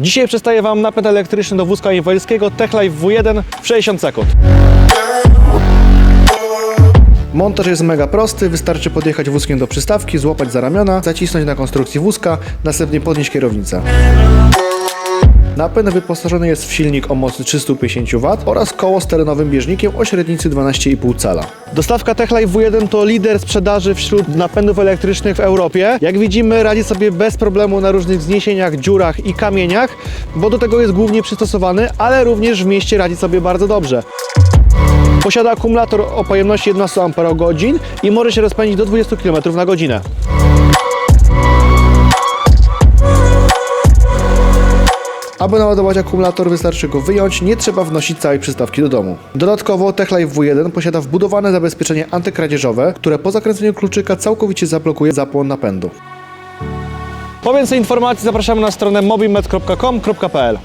Dzisiaj przedstawię Wam napęd elektryczny do wózka inwalidzkiego TechLife W1 w 60 sekund. Montaż jest mega prosty, wystarczy podjechać wózkiem do przystawki, złapać za ramiona, zacisnąć na konstrukcji wózka, następnie podnieść kierownicę. Napęd wyposażony jest w silnik o mocy 350 W oraz koło z terenowym bieżnikiem o średnicy 12,5 cala. Dostawka TechLife W1 to lider sprzedaży wśród napędów elektrycznych w Europie. Jak widzimy radzi sobie bez problemu na różnych zniesieniach, dziurach i kamieniach, bo do tego jest głównie przystosowany, ale również w mieście radzi sobie bardzo dobrze. Posiada akumulator o pojemności 11 Ah i może się rozpędzić do 20 km na godzinę. Aby naładować akumulator wystarczy go wyjąć, nie trzeba wnosić całej przystawki do domu. Dodatkowo TechLife W1 posiada wbudowane zabezpieczenie antykradzieżowe, które po zakręceniu kluczyka całkowicie zablokuje zapłon napędu. Po więcej informacji zapraszamy na stronę mobimed.com.pl